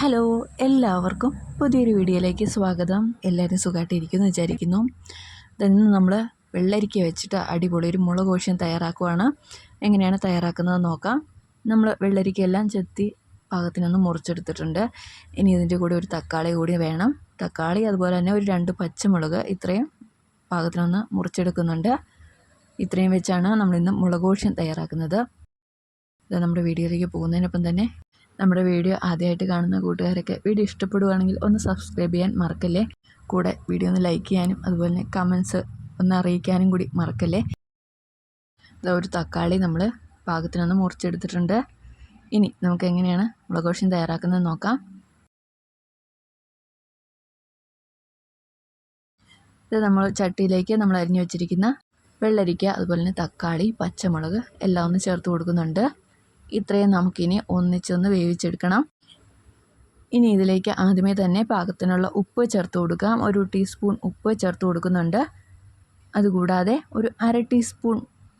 Hello എല്ലാവർക്കും പുതിയൊരു വീഡിയോയിലേക്ക് സ്വാഗതം. എല്ലാവരും സുഖമായിട്ടിരിക്കുന്നു വിചാരിക്കുന്നു. ഇന്ന് നമ്മൾ വെള്ളരിക്ക വെച്ചിട്ട് അടിപൊളി ഒരു മുളക് കോശം തയ്യാറാക്കുവാണ്. എങ്ങനെയാണ് തയ്യാറാക്കുന്നത് നോക്കാം. നമ്മൾ വെള്ളരിക്ക എല്ലാം ചെത്തി പാകത്തിനൊന്ന് മുറിച്ചെടുത്തിട്ടുണ്ട്. ഇനി ഇതിന്റെ കൂടെ ഒരു തക്കാളി കൂടി വേണം. തക്കാളി അതുപോലെ തന്നെ ഒരു രണ്ട് പച്ചമുളക് ഇത്രയും പാകത്തിനൊന്ന് മുറിച്ചെടുക്കുന്നുണ്ട്. ഇത്രയും വെച്ചാണ് നമ്മളിന്ന് മുളക് കോശം തയ്യാറാക്കുന്നത്. ഇത് നമ്മുടെ വീഡിയോയിലേക്ക് പോകുന്നതിനൊപ്പം തന്നെ നമ്മുടെ വീഡിയോ ആദ്യമായിട്ട് കാണുന്ന കൂട്ടുകാരൊക്കെ വീഡിയോ ഇഷ്ടപ്പെടുകയാണെങ്കിൽ ഒന്ന് സബ്സ്ക്രൈബ് ചെയ്യാൻ മറക്കല്ലേ? കൂടെ വീഡിയോ ഒന്ന് ലൈക്ക് ചെയ്യാനും അതുപോലെ തന്നെ കമൻസ് ഒന്ന് അറിയിക്കാനും കൂടി മറക്കല്ലേ? ഒരു തക്കാളി നമ്മൾ പാകത്തിനൊന്ന് മുറിച്ചെടുത്തിട്ടുണ്ട്. ഇനി നമുക്ക് എങ്ങനെയാണ് മുളകോഷ്യം തയ്യാറാക്കുന്നത് നോക്കാം. ഇത് നമ്മൾ ചട്ടിയിലേക്ക് നമ്മൾ അരിഞ്ഞു വെച്ചിരിക്കുന്ന വെള്ളരിക്ക അതുപോലെ തന്നെ തക്കാളി പച്ചമുളക് എല്ലാം ഒന്ന് ചേർത്ത് കൊടുക്കുന്നുണ്ട്. ഇത്രയും നമുക്കിനി ഒന്നിച്ചൊന്ന് വേവിച്ചെടുക്കണം. ഇനി ഇതിലേക്ക് ആദ്യമേ തന്നെ പാകത്തിനുള്ള ഉപ്പ് ചേർത്ത് കൊടുക്കാം. ഒരു ടീസ്പൂൺ ഉപ്പ് ചേർത്ത് കൊടുക്കുന്നുണ്ട്. അതുകൂടാതെ ഒരു അര ടീസ്പൂൺ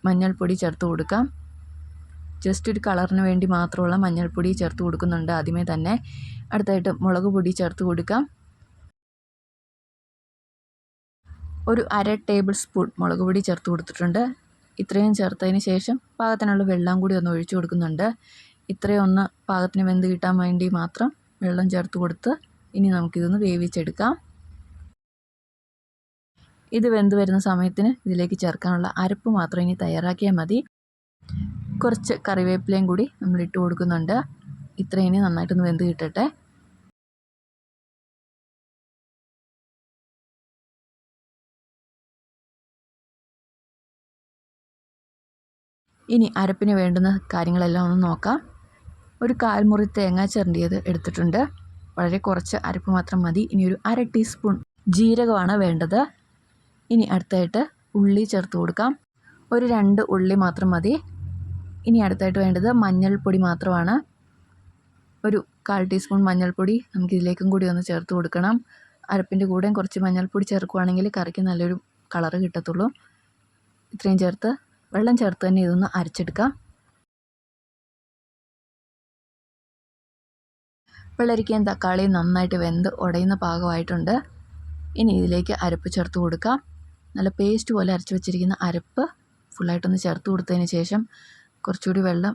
മഞ്ഞൾപ്പൊടി ചേർത്ത് കൊടുക്കാം. ജസ്റ്റ് ഒരു കളറിന് വേണ്ടി മാത്രമുള്ള മഞ്ഞൾപ്പൊടി ചേർത്ത് കൊടുക്കുന്നുണ്ട് ആദ്യമേ തന്നെ. അടുത്തായിട്ട് മുളക് പൊടി ചേർത്ത് കൊടുക്കാം. ഒരു അര ടേബിൾ സ്പൂൺ മുളക് പൊടി ചേർത്ത് കൊടുത്തിട്ടുണ്ട്. ഇത്രയും ചേർത്തതിന് ശേഷം പാകത്തിനുള്ള വെള്ളം കൂടി ഒന്ന് ഒഴിച്ചു കൊടുക്കുന്നുണ്ട്. ഇത്രയും ഒന്ന് പാകത്തിന് വെന്ത് കിട്ടാൻ വേണ്ടി മാത്രം വെള്ളം ചേർത്ത് കൊടുത്ത് ഇനി നമുക്കിതൊന്ന് വേവിച്ചെടുക്കാം. ഇത് വെന്ത് വരുന്ന സമയത്തിന് ഇതിലേക്ക് ചേർക്കാനുള്ള അരപ്പ് മാത്രം ഇനി തയ്യാറാക്കിയാൽ മതി. കുറച്ച് കറിവേപ്പിലയും കൂടി നമ്മൾ ഇട്ട് കൊടുക്കുന്നുണ്ട്. ഇത്രയും ഇനി നന്നായിട്ടൊന്ന് വെന്ത് കിട്ടട്ടെ. ഇനി അരപ്പിന് വേണ്ടുന്ന കാര്യങ്ങളെല്ലാം ഒന്ന് നോക്കാം. ഒരു കാൽമുറി തേങ്ങ ചിരണ്ടിയത് എടുത്തിട്ടുണ്ട്. വളരെ കുറച്ച് അരപ്പ് മാത്രം മതി. ഇനി ഒരു അര ടീസ്പൂൺ ജീരകമാണ് വേണ്ടത്. ഇനി അടുത്തായിട്ട് ഉള്ളി ചേർത്ത് കൊടുക്കാം. ഒരു രണ്ട് ഉള്ളി മാത്രം മതി. ഇനി അടുത്തായിട്ട് വേണ്ടത് മഞ്ഞൾപ്പൊടി മാത്രമാണ്. ഒരു കാൽ ടീസ്പൂൺ മഞ്ഞൾപ്പൊടി നമുക്ക് നമുക്കിതിലേക്കും കൂടി ഒന്ന് ചേർത്ത് കൊടുക്കണം. അരപ്പിന്റെ കൂടെയും കുറച്ച് മഞ്ഞൾപ്പൊടി ചേർക്കുകയാണെങ്കിൽ കറിക്ക് നല്ലൊരു കളറ് കിട്ടത്തുള്ളൂ. ഇത്രയും ചേർത്ത് വെള്ളം ചേർത്ത് തന്നെ ഇതൊന്ന് അരച്ചെടുക്കാം. വെള്ളരിക്കയും തക്കാളി നന്നായിട്ട് വെന്ത് ഉടയുന്ന പാകമായിട്ടുണ്ട്. ഇനി ഇതിലേക്ക് അരപ്പ് ചേർത്ത് കൊടുക്കാം. നല്ല പേസ്റ്റ് പോലെ അരച്ച് വെച്ചിരിക്കുന്ന അരപ്പ് ഫുള്ളായിട്ടൊന്ന് ചേർത്ത് കൊടുത്തതിന് ശേഷം കുറച്ചുകൂടി വെള്ളം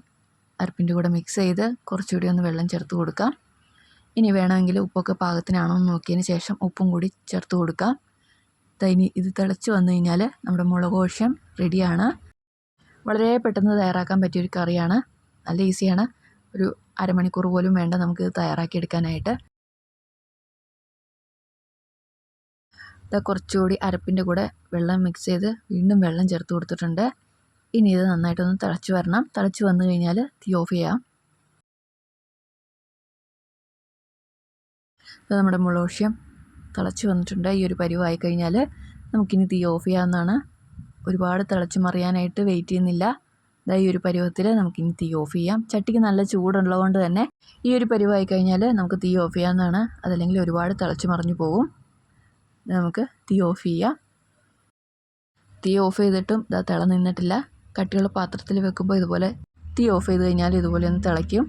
അരപ്പിന്റെ കൂടെ മിക്സ് ചെയ്ത് കുറച്ചുകൂടി ഒന്ന് വെള്ളം ചേർത്ത് കൊടുക്കാം. ഇനി വേണമെങ്കിൽ ഉപ്പൊക്കെ പാകത്തിനാണോ എന്ന് നോക്കിയതിന് ശേഷം ഉപ്പും കൂടി ചേർത്ത് കൊടുക്കാം. ഇനി ഇത് തിളച്ച് വന്നു കഴിഞ്ഞാൽ നമ്മുടെ മുളകോഷം റെഡിയാണ് വളരെ പെട്ടെന്ന് തയ്യാറാക്കാൻ പറ്റിയൊരു കറിയാണ്. നല്ല ഈസിയാണ്. ഒരു അരമണിക്കൂർ പോലും വേണ്ട നമുക്ക് ഇത് തയ്യാറാക്കിയെടുക്കാനായിട്ട് ഇത് കുറച്ചുകൂടി അരപ്പിന്റെ കൂടെ വെള്ളം മിക്സ് ചെയ്ത് വീണ്ടും വെള്ളം ചേർത്ത് കൊടുത്തിട്ടുണ്ട്. ഇനി ഇത് നന്നായിട്ടൊന്ന് തിളച്ച് വരണം. തിളച്ച് വന്നു കഴിഞ്ഞാൽ തീ ഓഫ് ചെയ്യാം. ഇത് നമ്മുടെ മുളോഷ്യം തിളച്ച് വന്നിട്ടുണ്ട്. ഈ ഒരു പരിവായി കഴിഞ്ഞാൽ നമുക്കിനി തീ ഓഫ് ചെയ്യാവുന്നതാണ്. ഒരുപാട് തിളച്ച് മറിയാനായിട്ട് വെയിറ്റ് ചെയ്യുന്നില്ല. ഇതാ ഈ ഒരു പരുവത്തിൽ നമുക്കിനി തീ ഓഫ് ചെയ്യാം. ചട്ടിക്ക് നല്ല ചൂടുള്ളതുകൊണ്ട് തന്നെ ഈ ഒരു പരുവായി കഴിഞ്ഞാൽ നമുക്ക് തീ ഓഫ് ചെയ്യാവുന്നതാണ്. അതല്ലെങ്കിൽ ഒരുപാട് തിളച്ച് മറിഞ്ഞു പോകും നമുക്ക് തീ ഓഫ് ചെയ്യാം. തീ ഓഫ് ചെയ്തിട്ടും ഇതാ തിള നിന്നിട്ടില്ല. കട്ടിയുള്ള പാത്രത്തിൽ വെക്കുമ്പോൾ ഇതുപോലെ തീ ഓഫ് ചെയ്ത് കഴിഞ്ഞാൽ ഇതുപോലെ ഒന്ന് തിളയ്ക്കും.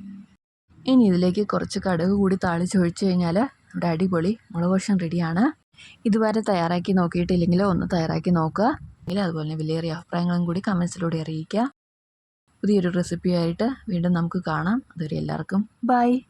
ഇനി ഇതിലേക്ക് കുറച്ച് കടുക് കൂടി താളിച്ചൊഴിച്ച് കഴിഞ്ഞാൽ ഇവിടെ അടിപൊളി മുളക് റെഡിയാണ് ഇതുവരെ തയ്യാറാക്കി നോക്കിയിട്ടില്ലെങ്കിൽ ഒന്ന് തയ്യാറാക്കി നോക്കുക. അതുപോലെ തന്നെ വിലയേറിയ അഭിപ്രായങ്ങളും കൂടി കമൻസിലൂടെ അറിയിക്കുക. പുതിയൊരു റെസിപ്പിയായിട്ട് വീണ്ടും നമുക്ക് കാണാം. അതുവരെ എല്ലാവർക്കും ബൈ